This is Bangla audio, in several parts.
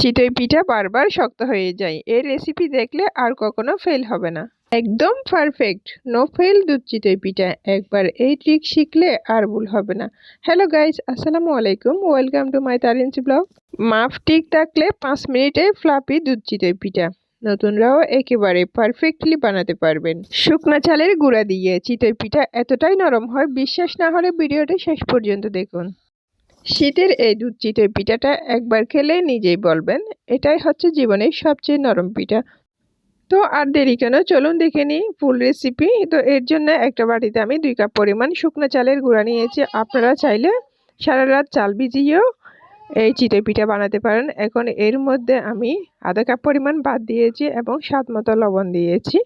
চিতই পিঠা বারবার শক্ত হয়ে যায়। এই রেসিপি দেখলে আর কখনো ফেল হবে না। একদম পারফেক্ট নো ফেল দুধ চিতই পিঠা। একবার এই ট্রিক শিখলে আর ভুল হবে না। হ্যালো গাইজ আসসালামু আলাইকুম। ওয়েলকাম টু মাই তারিন্স ব্লগ মাফ ঠিক থাকলে পাঁচ মিনিটে ফ্লাপি দুধ চিতই পিঠা। নতুনরাও একেবারে পারফেক্টলি বানাতে পারবেন। শুকনা চালের গুঁড়া দিয়ে চিতই পিঠা এতটাই নরম হয়, বিশ্বাস না হলে ভিডিওটা শেষ পর্যন্ত দেখুন। শীতের এই দুধ চিতই পিঠাটা একবার খেলে নিজেই বলবেন, এটাই হচ্ছে জীবনের সবচেয়ে নরম পিঠা। তো আর দেরি কেন? চলুন দেখে নিই ফুল রেসিপি তো এর জন্য একটা বাটিতে আমি দুই কাপ পরিমাণ শুকনো চালের গুঁড়া নিয়েছি। আপনারা চাইলে সারা রাত চাল ভিজিয়েও এই চিতই পিঠা বানাতে পারেন। এখন এর মধ্যে আমি আধা কাপ পরিমাণ ভাত দিয়েছি এবং স্বাদ মতো লবণ দিয়েছি।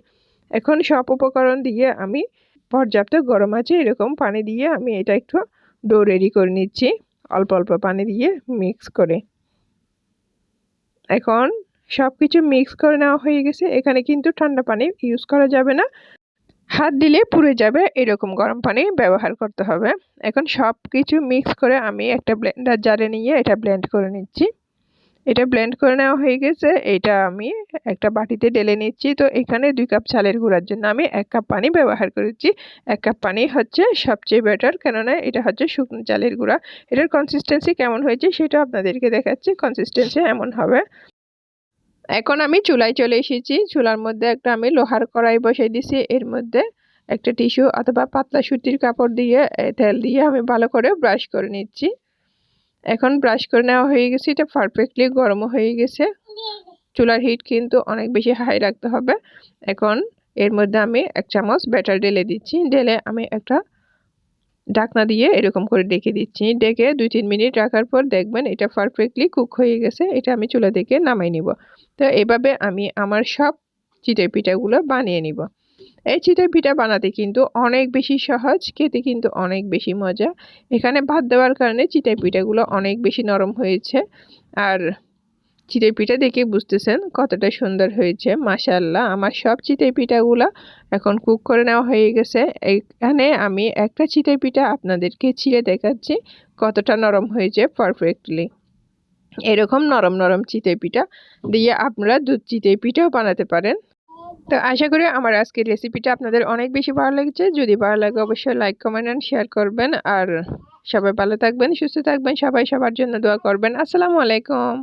এখন সব উপকরণ দিয়ে আমি পর্যাপ্ত গরম আছে এরকম পানি দিয়ে আমি এটা একটু ডো রেডি করে নিচ্ছি। অল্প অল্প পানি দিয়ে মিক্স করে। এখন সব কিছু মিক্স করে নেওয়া হয়ে গেছে। এখানে কিন্তু ঠান্ডা পানি ইউজ করা যাবে না। হাত দিলে পুড়ে যাবে, এরকম গরম পানি ব্যবহার করতে হবে। এখন সব কিছু মিক্স করে আমি একটা ব্লেন্ডার জারে নিয়ে এটা ব্লেন্ড করে নিচ্ছি। এটা ব্লেন্ড করে নেওয়া হয়ে গেছে। এটা আমি একটা বাটিতে ঢেলে নিচ্ছি। তো এখানে দুই কাপ চালের গুঁড়ার জন্য আমি এক কাপ পানি ব্যবহার করেছি। এক কাপ পানি হচ্ছে সবচেয়ে বেটার কেননা এটা হচ্ছে শুকনো চালের গুঁড়া। এটার কনসিস্টেন্সি কেমন হয়েছে সেটা আপনাদেরকে দেখাচ্ছি। কনসিস্টেন্সি এমন হবে। এখন আমি চুলায় চলে এসেছি। চুলার মধ্যে একটা আমি লোহার কড়াই বসাই দিছি। এর মধ্যে একটা টিস্যু অথবা পাতলা সুতির কাপড় দিয়ে, তেল দিয়ে আমি ভালো করে ব্রাশ করে নিচ্ছি। এখন ব্রাশ করে নেওয়া হয়ে গেছে, এটা পারফেক্টলি গরমও হয়ে গেছে। চুলার হিট কিন্তু অনেক বেশি হাই রাখতে হবে। এখন এর মধ্যে আমি এক চামচ ব্যাটার ঢেলে দিচ্ছি। ঢেলে আমি একটা ঢাকনা দিয়ে এরকম করে ডেকে দিচ্ছি। ডেকে দুই তিন মিনিট রাখার পর দেখবেন এটা পারফেক্টলি কুক হয়ে গেছে। এটা আমি চুলা থেকে নামাই নিব। তো এভাবে আমি আমার সব চিতই পিঠাগুলো বানিয়ে নিব। এই চিতই পিঠা বানাতে কিন্তু অনেক বেশি সহজ, খেতে কিন্তু অনেক বেশি মজা। এখানে ভাত দেওয়ার কারণে চিতই পিঠাগুলো অনেক বেশি নরম হয়েছে। আর চিতই পিঠা দেখে বুঝতেছেন কতটা সুন্দর হয়েছে মাশাল্লাহ আমার সব চিতই পিঠাগুলো এখন কুক করে নেওয়া হয়ে গেছে। এখানে আমি একটা চিতই পিঠা আপনাদেরকে ছিঁড়ে দেখাচ্ছি কতটা নরম হয়েছে পারফেক্টলি। এরকম নরম নরম চিতই পিঠা দিয়ে আপনারা দুধ চিতই পিঠাও বানাতে পারেন। তো আশা করি আমার আজকের রেসিপিটা আপনাদের অনেক বেশি ভালো লেগেছে। যদি ভালো লাগে অবশ্যই লাইক কমেন্ট অ্যান্ড শেয়ার করবেন। আর সবাই ভালো থাকবেন, সুস্থ থাকবেন, সবাই সবার জন্য দোয়া করবেন। আসসালামু আলাইকুম।